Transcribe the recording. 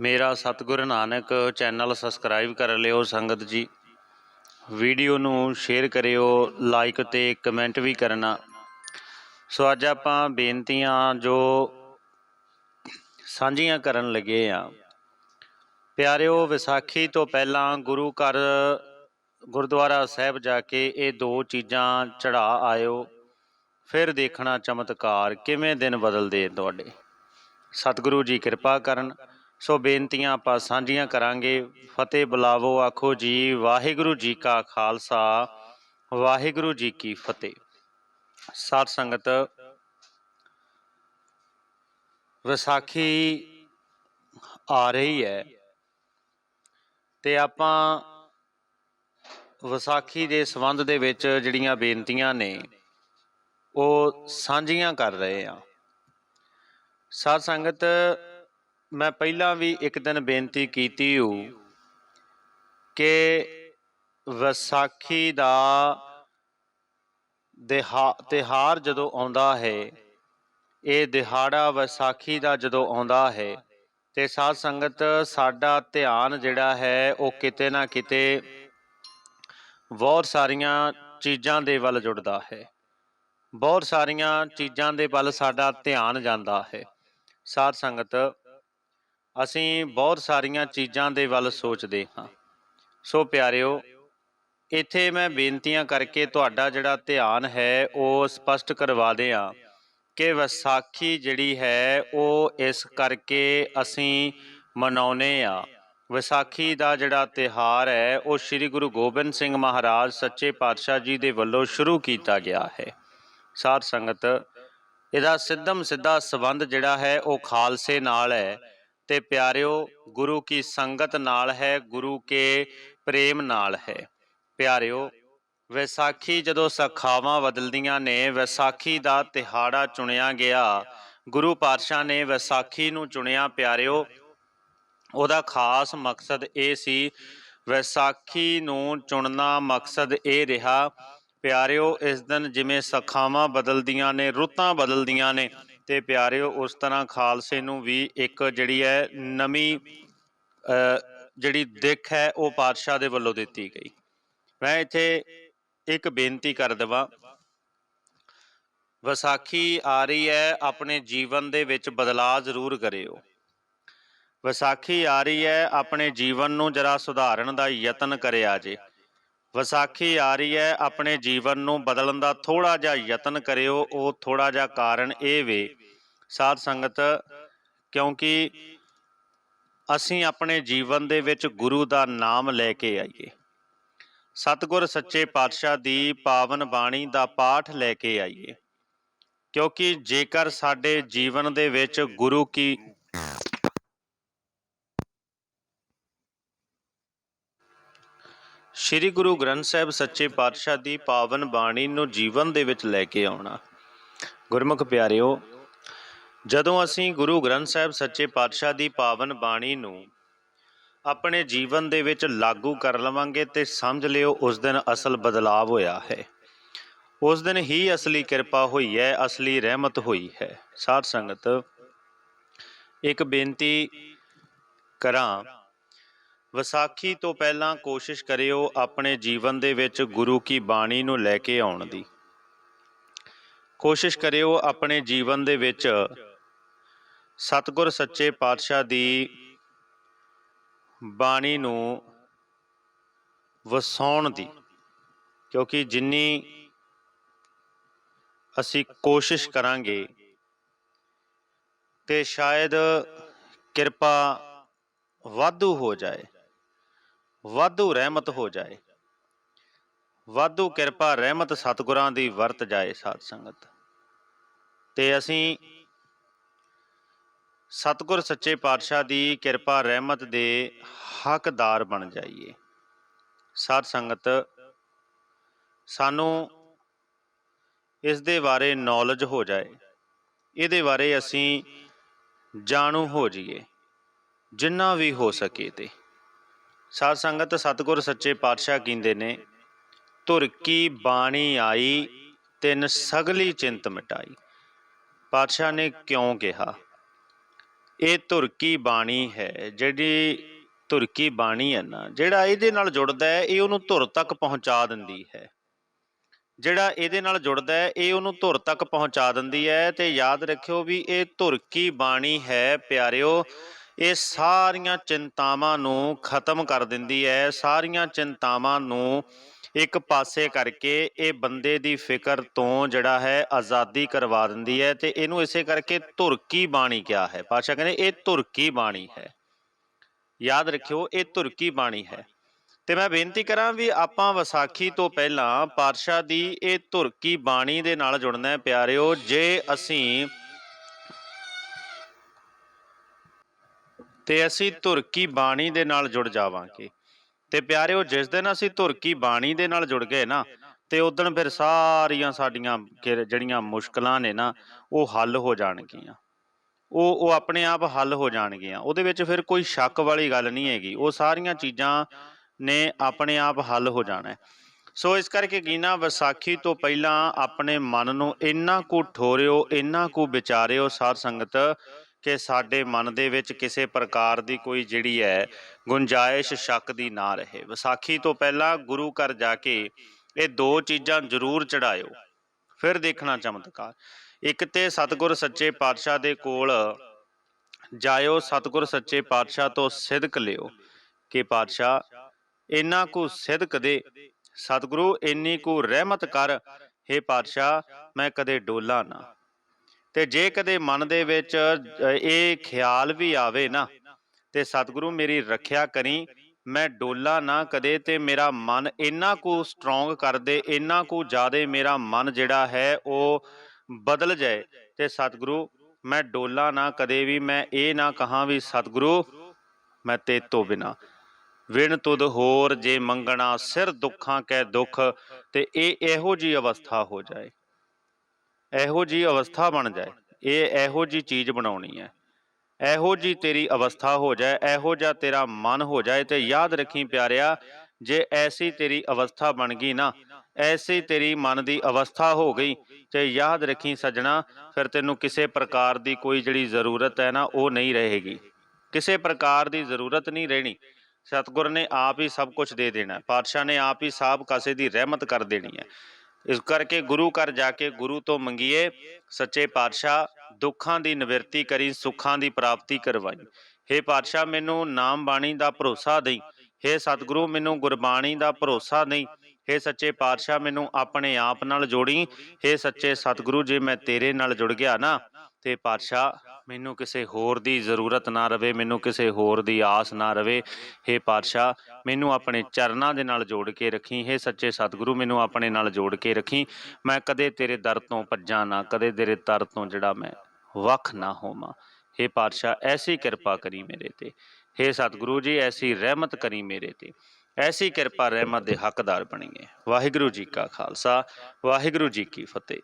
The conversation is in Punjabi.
ਮੇਰਾ ਸਤਿਗੁਰ ਨਾਨਕ ਚੈਨਲ ਸਬਸਕ੍ਰਾਈਬ ਕਰ ਲਿਓ ਸੰਗਤ ਜੀ। ਵੀਡੀਓ ਨੂੰ ਸ਼ੇਅਰ ਕਰਿਓ ਲਾਈਕ ਤੇ ਕਮੈਂਟ ਵੀ ਕਰਨਾ। ਸੋ ਅੱਜ ਆਪਾਂ ਬੇਨਤੀਆਂ ਜੋ ਸਾਂਝੀਆਂ ਕਰਨ ਲੱਗੇ ਆ। ਪਿਆਰਿਓ, ਵਿਸਾਖੀ ਤੋਂ ਪਹਿਲਾਂ ਗੁਰੂ ਘਰ, ਗੁਰਦੁਆਰਾ ਸਾਹਿਬ ਜਾ ਕੇ ਇਹ ਦੋ ਚੀਜ਼ਾਂ ਚੜਾ ਆਇਓ। ਫਿਰ ਦੇਖਣਾ ਚਮਤਕਾਰ ਕਿਵੇਂ ਦਿਨ ਬਦਲਦੇ ਤੁਹਾਡੇ। ਸਤਿਗੁਰੂ ਜੀ ਕਿਰਪਾ ਕਰਨ। ਸੋ ਬੇਨਤੀਆਂ ਆਪਾਂ ਸਾਂਝੀਆਂ ਕਰਾਂਗੇ। ਫਤਿਹ ਬੁਲਾਵੋ, ਆਖੋ ਜੀ, ਵਾਹਿਗੁਰੂ ਜੀ ਕਾ ਖਾਲਸਾ, ਵਾਹਿਗੁਰੂ ਜੀ ਕੀ ਫਤਿਹ। ਸਾਧ ਸੰਗਤ, ਵਿਸਾਖੀ ਆ ਰਹੀ ਹੈ ਤੇ ਆਪਾਂ ਵਿਸਾਖੀ ਦੇ ਸੰਬੰਧ ਦੇ ਵਿੱਚ ਜਿਹੜੀਆਂ ਬੇਨਤੀਆਂ ਨੇ, ਉਹ ਸਾਂਝੀਆਂ ਕਰ ਰਹੇ ਆ ਸਾਧ ਸੰਗਤ ਮੈਂ ਪਹਿਲਾਂ ਵੀ ਇੱਕ ਦਿਨ ਬੇਨਤੀ ਕੀਤੀ ਹੋ ਕਿ ਵਿਸਾਖੀ ਦਾ ਦਿਹਾ ਤਿਹਾਰ ਜਦੋਂ ਆਉਂਦਾ ਹੈ, ਇਹ ਦਿਹਾੜਾ ਵਿਸਾਖੀ ਦਾ ਜਦੋਂ ਆਉਂਦਾ ਹੈ, ਤੇ ਸਾਧ ਸੰਗਤ ਸਾਡਾ ਧਿਆਨ ਜਿਹੜਾ ਹੈ, ਉਹ ਕਿਤੇ ਨਾ ਕਿਤੇ ਬਹੁਤ ਸਾਰੀਆਂ ਚੀਜ਼ਾਂ ਦੇ ਵੱਲ ਜੁੜਦਾ ਹੈ। ਬਹੁਤ ਸਾਰੀਆਂ ਚੀਜ਼ਾਂ ਦੇ ਵੱਲ ਸਾਡਾ ਧਿਆਨ ਜਾਂਦਾ ਹੈ। ਸਾਧ ਸੰਗਤ ਅਸੀਂ ਬਹੁਤ ਸਾਰੀਆਂ ਚੀਜ਼ਾਂ ਦੇ ਵੱਲ ਸੋਚਦੇ ਹਾਂ। ਸੋ ਪਿਆਰਿਓ, ਇੱਥੇ ਮੈਂ ਬੇਨਤੀਆਂ ਕਰਕੇ ਤੁਹਾਡਾ ਜਿਹੜਾ ਧਿਆਨ ਹੈ, ਉਹ ਸਪਸ਼ਟ ਕਰਵਾ ਦਿਆਂ ਕਿ ਵਿਸਾਖੀ ਜਿਹੜੀ ਹੈ, ਉਹ ਇਸ ਕਰਕੇ ਅਸੀਂ ਮਨਾਉਨੇ ਆ ਵਿਸਾਖੀ ਦਾ ਜਿਹੜਾ ਤਿਹਾਰ ਹੈ, ਉਹ ਸ੍ਰੀ ਗੁਰੂ ਗੋਬਿੰਦ ਸਿੰਘ ਮਹਾਰਾਜ ਸੱਚੇ ਪਾਤਸ਼ਾਹ ਜੀ ਦੇ ਵੱਲੋਂ ਸ਼ੁਰੂ ਕੀਤਾ ਗਿਆ ਹੈ। ਸਾਧ ਸੰਗਤ, ਇਹਦਾ ਸਿੱਧਮ ਸਿੱਧਾ ਸਬੰਧ ਜਿਹੜਾ ਹੈ, ਉਹ ਖਾਲਸੇ ਨਾਲ ਹੈ। ਤੇ ਪਿਆਰਿਓ, ਗੁਰੂ ਕੀ ਸੰਗਤ ਨਾਲ ਹੈ, ਗੁਰੂ ਕੇ ਪ੍ਰੇਮ ਨਾਲ ਹੈ। ਪਿਆਰਿਓ, ਵਿਸਾਖੀ ਜਦੋਂ ਸਖਾਵਾਂ ਬਦਲਦੀਆਂ ਨੇ, ਵਿਸਾਖੀ ਦਾ ਤਿਹਾੜਾ ਚੁਣਿਆ ਗਿਆ। ਗੁਰੂ ਪਾਤਸ਼ਾਹ ਨੇ ਵਿਸਾਖੀ ਨੂੰ ਚੁਣਿਆ, ਪਿਆਰਿਓ। ਉਹਦਾ ਖਾਸ ਮਕਸਦ ਇਹ ਸੀ, ਵਿਸਾਖੀ ਨੂੰ ਚੁਣਨਾ ਮਕਸਦ ਇਹ ਰਿਹਾ, ਪਿਆਰਿਓ, ਇਸ ਦਿਨ ਜਿਵੇਂ ਸਖਾਵਾਂ ਬਦਲਦੀਆਂ ਨੇ, ਰੁੱਤਾਂ ਬਦਲਦੀਆਂ ਨੇ ਤੇ ਪਿਆਰਿਓ, ਉਸ ਤਰ੍ਹਾਂ ਖਾਲਸੇ ਨੂੰ ਵੀ ਇੱਕ ਜਿਹੜੀ ਹੈ ਨਵੀਂ ਜਿਹੜੀ ਦਿੱਖ ਹੈ, ਉਹ ਪਾਤਸ਼ਾਹ ਦੇ ਵੱਲੋਂ ਦਿੱਤੀ ਗਈ। ਮੈਂ ਇੱਥੇ ਇੱਕ ਬੇਨਤੀ ਕਰ ਦਵਾਂ। ਵਿਸਾਖੀ ਆ ਰਹੀ ਹੈ, ਆਪਣੇ ਜੀਵਨ ਦੇ ਵਿੱਚ ਬਦਲਾਅ ਜ਼ਰੂਰ ਕਰਿਓ। ਵਿਸਾਖੀ ਆ ਰਹੀ ਹੈ, ਆਪਣੇ ਜੀਵਨ ਨੂੰ ਜਰਾ ਸੁਧਾਰਨ ਦਾ ਯਤਨ ਕਰਿਆ ਜੇ। ਵਿਸਾਖੀ ਆ ਰਹੀ ਹੈ, ਆਪਣੇ ਜੀਵਨ ਨੂੰ ਬਦਲਣ ਦਾ ਥੋੜਾ ਜਿਹਾ ਯਤਨ ਕਰਿਓ, ਉਹ ਥੋੜਾ ਜਿਹਾ ਕਾਰਨ ਇਹ ਵੇ। ਸਾਧ ਸੰਗਤ, ਕਿਉਂਕਿ ਅਸੀਂ ਆਪਣੇ ਜੀਵਨ ਦੇ ਵਿੱਚ ਗੁਰੂ ਦਾ ਨਾਮ ਲੈ ਕੇ ਆਈਏ। ਸਤਿਗੁਰ ਸੱਚੇ ਪਾਤਸ਼ਾਹ ਦੀ ਪਾਵਨ ਬਾਣੀ ਦਾ ਪਾਠ ਲੈ ਕੇ ਆਈਏ। ਕਿਉਂਕਿ ਜੇਕਰ ਸਾਡੇ ਜੀਵਨ ਦੇ ਵਿੱਚ ਗੁਰੂ ਕੀ ਸ੍ਰੀ ਗੁਰੂ ਗ੍ਰੰਥ ਸਾਹਿਬ ਸੱਚੇ ਪਾਤਸ਼ਾਹ ਦੀ ਪਾਵਨ ਬਾਣੀ ਨੂੰ ਜੀਵਨ ਦੇ ਵਿੱਚ ਲੈ ਕੇ ਆਉਣਾ। ਗੁਰਮੁਖ ਪਿਆਰਿਓ, ਜਦੋਂ ਅਸੀਂ ਗੁਰੂ ਗ੍ਰੰਥ ਸਾਹਿਬ ਸੱਚੇ ਪਾਤਸ਼ਾਹ ਦੀ ਪਾਵਨ ਬਾਣੀ ਨੂੰ ਆਪਣੇ ਜੀਵਨ ਦੇ ਵਿੱਚ ਲਾਗੂ ਕਰ ਲਵਾਂਗੇ ਤੇ ਸਮਝ ਲਿਓ ਉਸ ਦਿਨ ਅਸਲ ਬਦਲਾਅ ਹੋਇਆ ਹੈ। ਉਸ ਦਿਨ ਹੀ ਅਸਲੀ ਕਿਰਪਾ ਹੋਈ ਹੈ, ਅਸਲੀ ਰਹਿਮਤ ਹੋਈ ਹੈ। ਸਾਧ ਸੰਗਤ, ਇੱਕ ਬੇਨਤੀ ਕਰਾਂ ਵਿਸਾਖੀ ਤੋਂ ਪਹਿਲਾਂ ਕੋਸ਼ਿਸ਼ ਕਰਿਓ ਆਪਣੇ ਜੀਵਨ ਦੇ ਵਿੱਚ ਗੁਰੂ ਕੀ ਬਾਣੀ ਨੂੰ ਲੈ ਕੇ ਆਉਣ ਦੀ। ਕੋਸ਼ਿਸ਼ ਕਰਿਓ ਆਪਣੇ ਜੀਵਨ ਦੇ ਵਿੱਚ ਸਤਿਗੁਰ ਸੱਚੇ ਪਾਤਸ਼ਾਹ ਦੀ ਬਾਣੀ ਨੂੰ ਵਸਾਉਣ ਦੀ, ਕਿਉਂਕਿ ਜਿੰਨੀ ਅਸੀਂ ਕੋਸ਼ਿਸ਼ ਕਰਾਂਗੇ ਤੇ ਸ਼ਾਇਦ ਕਿਰਪਾ ਵਾਧੂ ਹੋ ਜਾਏ। ਵਾਧੂ ਰਹਿਮਤ ਹੋ ਜਾਏ। ਵਾਧੂ ਕਿਰਪਾ ਰਹਿਮਤ ਸਤਿਗੁਰਾਂ ਦੀ ਵਰਤ ਜਾਏ ਸਾਧ ਸੰਗਤ। ਤੇ ਅਸੀਂ ਸਤਿਗੁਰ ਸੱਚੇ ਪਾਤਸ਼ਾਹ ਦੀ ਕਿਰਪਾ ਰਹਿਮਤ ਦੇ ਹੱਕਦਾਰ ਬਣ ਜਾਈਏ। ਸਾਧ ਸੰਗਤ, ਸਾਨੂੰ ਇਸ ਦੇ ਬਾਰੇ ਨੌਲੇਜ ਹੋ ਜਾਏ। ਇਹਦੇ ਬਾਰੇ ਅਸੀਂ ਜਾਣੂ ਹੋ ਜਾਈਏ, ਜਿੰਨਾ ਵੀ ਹੋ ਸਕੇ ਤੇ। ਸਾਧ ਸੰਗਤ ਸਤਿਗੁਰ ਸੱਚੇ ਪਾਤਸ਼ਾਹ ਕਹਿੰਦੇ ਨੇ, ਧੁਰ ਕੀ ਬਾਣੀ ਆਈ, ਤਿੰਨ ਸਗਲੀ ਚਿੰਤ ਮਿਟਾਈ। ਪਾਤਸ਼ਾਹ ਨੇ ਕਿਉਂ ਕਿਹਾ? ਇਹ ਤੁਰਕੀ ਬਾਣੀ ਹੈ, ਜਿਹੜੀ ਤੁਰਕੀ ਬਾਣੀ ਹੈ ਨਾ, ਜਿਹੜਾ ਇਹਦੇ ਨਾਲ ਜੁੜਦਾ ਹੈ, ਇਹ ਉਹਨੂੰ ਧੁਰ ਤੱਕ ਪਹੁੰਚਾ ਦਿੰਦੀ ਹੈ। ਜਿਹੜਾ ਇਹਦੇ ਨਾਲ ਜੁੜਦਾ ਹੈ, ਇਹ ਉਹਨੂੰ ਧੁਰ ਤੱਕ ਪਹੁੰਚਾ ਦਿੰਦੀ ਹੈ, ਤੇ ਯਾਦ ਰੱਖਿਓ ਵੀ ਇਹ ਧੁਰਕੀ ਬਾਣੀ ਹੈ, ਪਿਆਰਿਓ ਇਹ ਸਾਰੀਆਂ ਚਿੰਤਾਵਾਂ ਨੂੰ ਖਤਮ ਕਰ ਦਿੰਦੀ ਹੈ। ਸਾਰੀਆਂ ਚਿੰਤਾਵਾਂ ਨੂੰ ਇੱਕ ਪਾਸੇ ਕਰਕੇ ਇਹ ਬੰਦੇ ਦੀ ਫਿਕਰ ਤੋਂ ਜਿਹੜਾ ਹੈ ਆਜ਼ਾਦੀ ਕਰਵਾ ਦਿੰਦੀ ਹੈ ਤੇ ਇਹਨੂੰ ਇਸੇ ਕਰਕੇ ਧੁਰਕੀ ਬਾਣੀ ਕਿਹਾ ਹੈ। ਪਾਸ਼ਾ ਕਹਿੰਦੇ, ਇਹ ਧੁਰਕੀ ਬਾਣੀ ਹੈ। ਯਾਦ ਰੱਖਿਓ, ਇਹ ਧੁਰਕੀ ਬਾਣੀ ਹੈ। ਤੇ ਮੈਂ ਬੇਨਤੀ ਕਰਾਂ ਵੀ ਆਪਾਂ ਵਿਸਾਖੀ ਤੋਂ ਪਹਿਲਾਂ ਪਾਤਸ਼ਾਹ ਦੀ ਇਹ ਧੁਰਕੀ ਬਾਣੀ ਦੇ ਨਾਲ ਜੁੜਨਾ ਹੈ। ਪਿਆਰਿਓ, ਜੇ ਅਸੀਂ ਤੇ ਅਸੀਂ ਧੁਰਕੀ ਬਾਣੀ ਦੇ ਨਾਲ ਜੁੜ ਜਾਵਾਂਗੇ। ਤੇ ਪਿਆਰਿਓ, ਜਿਸ ਦਿਨ ਅਸੀਂ ਧੁਰਕੀ ਬਾਣੀ ਦੇ ਨਾਲ ਜੁੜ ਗਏ ਨਾ, ਤੇ ਉਦੋਂ ਫਿਰ ਸਾਰੀਆਂ ਸਾਡੀਆਂ ਕਿ- ਜਿਹੜੀਆਂ ਮੁਸ਼ਕਲਾਂ ਨੇ ਨਾ, ਉਹ ਹੱਲ ਹੋ ਜਾਣਗੀਆਂ। ਉਹ ਉਹ ਆਪਣੇ ਆਪ ਹੱਲ ਹੋ ਜਾਣਗੀਆਂ। ਉਹਦੇ ਵਿੱਚ ਫਿਰ ਕੋਈ ਸ਼ੱਕ ਵਾਲੀ ਗੱਲ ਨਹੀਂ ਹੈਗੀ। ਉਹ ਸਾਰੀਆਂ ਚੀਜ਼ਾਂ ਨੇ ਆਪਣੇ ਆਪ ਹੱਲ ਹੋ ਜਾਣਾ। ਸੋ ਇਸ ਕਰਕੇ ਗੀਨਾ ਵਿਸਾਖੀ ਤੋਂ ਪਹਿਲਾਂ ਆਪਣੇ ਮਨ ਨੂੰ ਇੰਨਾ ਕੁ ਠੋਰਿਓ, ਇੰਨਾ ਕੁ ਵਿਚਾਰਿਓ ਸਾਧ ਸੰਗਤ ਕਿ ਸਾਡੇ ਮਨ ਦੇ ਵਿੱਚ ਕਿਸੇ ਪ੍ਰਕਾਰ ਦੀ ਕੋਈ ਜਿਹੜੀ ਹੈ ਗੁੰਜਾਇਸ਼ ਸ਼ੱਕ ਦੀ ਨਾ ਰਹੇ। ਵਿਸਾਖੀ ਤੋਂ ਪਹਿਲਾਂ ਗੁਰੂ ਘਰ ਜਾ ਕੇ ਇਹ ਦੋ ਚੀਜ਼ਾਂ ਜ਼ਰੂਰ ਚੜਾਇਓ ਫਿਰ ਦੇਖਣਾ ਚਮਤਕਾਰ। ਇੱਕ ਤੇ ਸਤਿਗੁਰ ਸੱਚੇ ਪਾਤਸ਼ਾਹ ਦੇ ਕੋਲ ਜਾਇਓ, ਸਤਿਗੁਰ ਸੱਚੇ ਪਾਤਸ਼ਾਹ ਤੋਂ ਸਿਦਕ ਲਿਓ ਕਿ ਪਾਤਸ਼ਾਹ, ਇੰਨਾ ਕੁ ਸਿਦਕ ਦੇ ਸਤਿਗੁਰੂ, ਇੰਨੀ ਕੁ ਰਹਿਮਤ ਕਰ हे ਪਾਤਸ਼ਾਹ, ਮੈਂ ਕਦੇ ਡੋਲਾ ਨਾ। ਤੇ ਜੇ ਕਦੇ ਮਨ ਦੇ ਵਿੱਚ ਇਹ ਖਿਆਲ ਵੀ ਆਵੇ ਨਾ, ਤੇ ਸਤਿਗੁਰੂ ਮੇਰੀ ਰੱਖਿਆ ਕਰੀ, ਮੈਂ ਡੋਲਾ ਨਾ ਕਦੇ ਤੇ ਮੇਰਾ ਮਨ ਇੰਨਾ ਕੁ ਸਟਰੋਂਗ ਕਰ ਦੇ ਇੰਨਾ ਕੁ ਜ਼ਿਆਦੇ ਮੇਰਾ ਮਨ ਜਿਹੜਾ ਹੈ ਉਹ ਬਦਲ ਜਾਏ। ਤੇ ਸਤਿਗੁਰੂ, ਮੈਂ ਡੋਲਾ ਨਾ ਕਦੇ ਵੀ, ਮੈਂ ਇਹ ਨਾ ਕਹਾਂ ਵੀ, ਸਤਿਗੁਰੂ, ਮੈਂ ਤੇ ਤੋਂ ਬਿਨਾ। ਵਿਣ ਤੁਧ ਹੋਰ ਜੇ ਮੰਗਣਾ, ਸਿਰ ਦੁੱਖਾਂ ਕੈ ਦੁੱਖ, ਤੇ ਇਹ ਇਹੋ ਜੀ ਅਵਸਥਾ ਹੋ ਜਾਏ। ਇਹੋ ਜੀ ਅਵਸਥਾ ਬਣ ਜਾਏ। ਇਹ ਇਹੋ ਜੀ ਚੀਜ਼ ਬਣਾਉਣੀ ਹੈ। ਇਹੋ ਜੀ ਤੇਰੀ ਅਵਸਥਾ ਹੋ ਜਾਏ, ਇਹੋ ਜਿਹਾ ਤੇਰਾ ਮਨ ਹੋ ਜਾਏ ਤੇ ਯਾਦ ਰੱਖੀ ਪਿਆਰਿਆ, ਜੇ ਐਸੀ ਤੇਰੀ ਅਵਸਥਾ ਬਣ ਗਈ ਨਾ, ਐਸੀ ਤੇਰੀ ਮਨ ਦੀ ਅਵਸਥਾ ਹੋ ਗਈ ਤੇ ਯਾਦ ਰੱਖੀ ਸਜਣਾ, ਫਿਰ ਤੈਨੂੰ ਕਿਸੇ ਪ੍ਰਕਾਰ ਦੀ ਕੋਈ ਜਿਹੜੀ ਜ਼ਰੂਰਤ ਹੈ ਨਾ, ਉਹ ਨਹੀਂ ਰਹੇਗੀ। ਕਿਸੇ ਪ੍ਰਕਾਰ ਦੀ ਜ਼ਰੂਰਤ ਨਹੀਂ ਰਹਿਣੀ। ਸਤਿਗੁਰ ਨੇ ਆਪ ਹੀ ਸਭ ਕੁਝ ਦੇ ਦੇਣਾ ਪਾਤਸ਼ਾਹ ਨੇ ਆਪ ਹੀ ਸਾਬ ਕਾਸੇ ਦੀ ਰਹਿਮਤ ਕਰ ਦੇਣੀ ਹੈ। ਇਸ ਕਰਕੇ ਗੁਰੂ ਘਰ ਜਾ ਕੇ ਗੁਰੂ ਤੋਂ ਮੰਗੀਏ ਸੱਚੇ ਪਾਤਸ਼ਾਹ ਦੁੱਖਾਂ ਦੀ ਨਿਵਰਤੀ ਕਰੀ ਸੁੱਖਾਂ ਦੀ ਪ੍ਰਾਪਤੀ ਕਰਵਾਈ हे ਪਾਤਸ਼ਾਹ ਮੈਨੂੰ ਨਾਮ ਬਾਣੀ ਦਾ ਭਰੋਸਾ ਦੇਈ हे ਸਤਿਗੁਰੂ ਮੈਨੂੰ ਗੁਰਬਾਣੀ ਦਾ ਭਰੋਸਾ ਦੇਈ हे ਸੱਚੇ ਪਾਤਸ਼ਾਹ ਮੈਨੂੰ ਆਪਣੇ ਆਪ ਨਾਲ ਜੋੜੀ हे ਸੱਚੇ ਸਤਿਗੁਰੂ ਜੇ ਮੈਂ ਤੇਰੇ ਨਾਲ ਜੁੜ ਗਿਆ ਨਾ ਤੇ ਪਾਤਸ਼ਾਹ ਮੈਨੂੰ ਕਿਸੇ ਹੋਰ ਦੀ ਜ਼ਰੂਰਤ ਨਾ ਰਵੇ ਮੈਨੂੰ ਕਿਸੇ ਹੋਰ ਦੀ ਆਸ ਨਾ ਰਵੇ हे ਪਾਤਸ਼ਾਹ ਮੈਨੂੰ ਆਪਣੇ ਚਰਨਾਂ ਦੇ ਨਾਲ ਜੋੜ ਕੇ ਰੱਖੀ हे ਸੱਚੇ ਸਤਿਗੁਰੂ ਮੈਨੂੰ ਆਪਣੇ ਨਾਲ ਜੋੜ ਕੇ ਰੱਖੀ ਮੈਂ ਕਦੇ ਤੇਰੇ ਦਰ ਤੋਂ ਭੱਜਾਂ ਨਾ ਕਦੇ ਤੇਰੇ ਦਰ ਤੋਂ ਜਿਹੜਾ ਮੈਂ ਵੱਖ ਨਾ ਹੋਵਾਂ हे ਪਾਤਸ਼ਾਹ ਐਸੀ ਕਿਰਪਾ ਕਰੀ ਮੇਰੇ ਤੇ हे ਸਤਿਗੁਰੂ ਜੀ ਐਸੀ ਰਹਿਮਤ ਕਰੀ ਮੇਰੇ ਤੇ ਐਸੀ ਕਿਰਪਾ ਰਹਿਮਤ ਦੇ ਹੱਕਦਾਰ ਬਣੀਏ ਵਾਹਿਗੁਰੂ ਜੀ ਕਾ ਖਾਲਸਾ ਵਾਹਿਗੁਰੂ ਜੀ ਕੀ ਫਤਿਹ